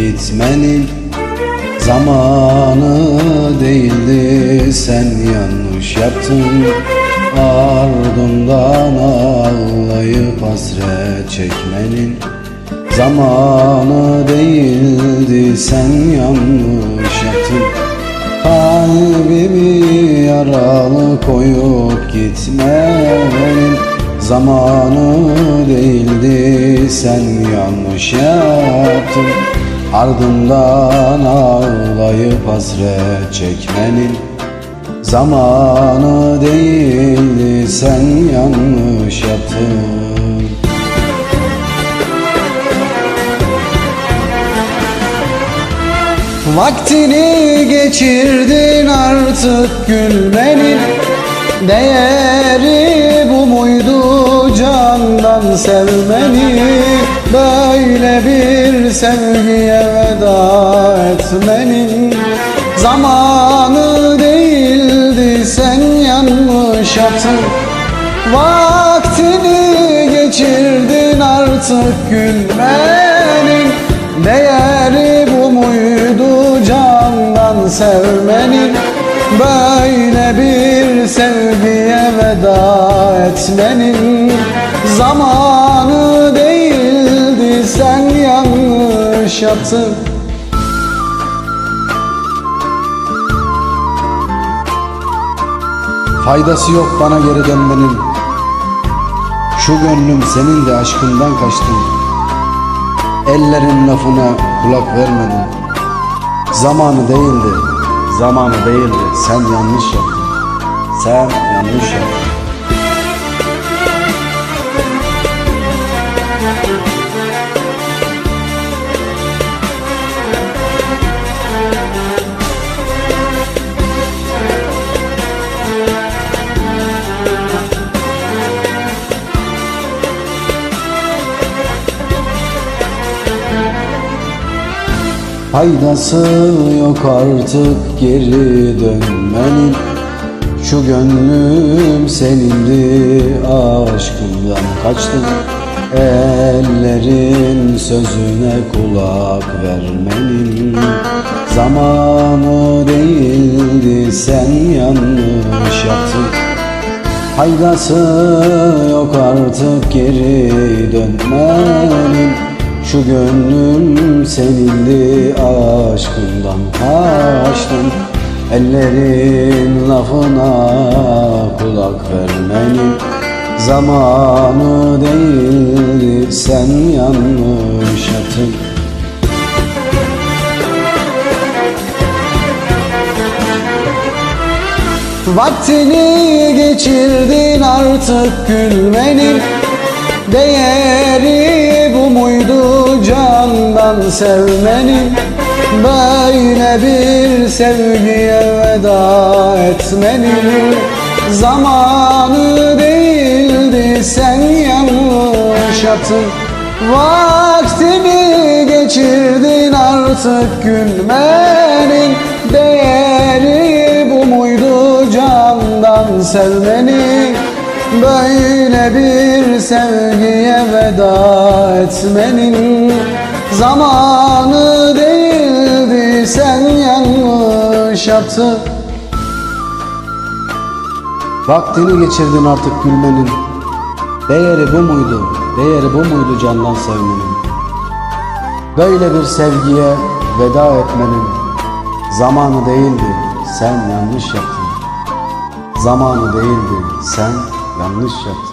gitmenin Zamanı değildi. Sen yanlış yaptın Ardından ağlayıp hasret çekmenin Zamanı değildi. Sen yanlış yaptın Kalbimi yaralı koyup gitmenin Zamanı değildi. Sen yanlış yaptın Ardından ağlayıp hasret çekmenin Zamanı değildi sen yanlış yaptın. Vaktini geçirdin artık gülmenin Değeri bu muydu candan sevmeni Böyle bir sevgiye veda etmenin Zamanı değildi sen yanlış yaptın Vaktini geçirdin artık gülmenin Değeri bu muydu candan sevmenin? Böyle bir sevgiye veda etmenin Zamanı değildi sen yaptın. Faydası yok bana geri dönmenin. Şu gönlüm senin de aşkından kaçtı. Ellerin lafına kulak vermedin. Zamanı değildi, zamanı değildi. Sen yanlış yaptın. Sen yanlış yaptın Faydası yok artık geri dönmenin. Şu gönlüm senindi aşkından kaçtım Ellerin sözüne kulak vermenin. Zamanı değildi sen yanlış yaptın. Faydası yok artık geri dönmenin Şu gönlüm senindi aşkından kaçtım Ellerin lafına kulak vermenin Zamanı değildi sen yanlış yaptın Vaktini geçirdin artık gülmenin. Değeri bu muydu candan sevmenin Böyle bir sevgiye veda etmenin Zamanı değildi sen yanlış Vaktini geçirdin artık gülmenin. Değeri bu muydu candan sevmenin Böyle bir sevgiye veda etmenin Zamanı değildi sen yanlış yaptın. Vaktini geçirdin artık gülmenin. Değeri bu muydu, değeri bu muydu candan sevmenin? Böyle bir sevgiye veda etmenin Zamanı değildi sen yanlış yaptın. Zamanı değildi sen yanlış yaptın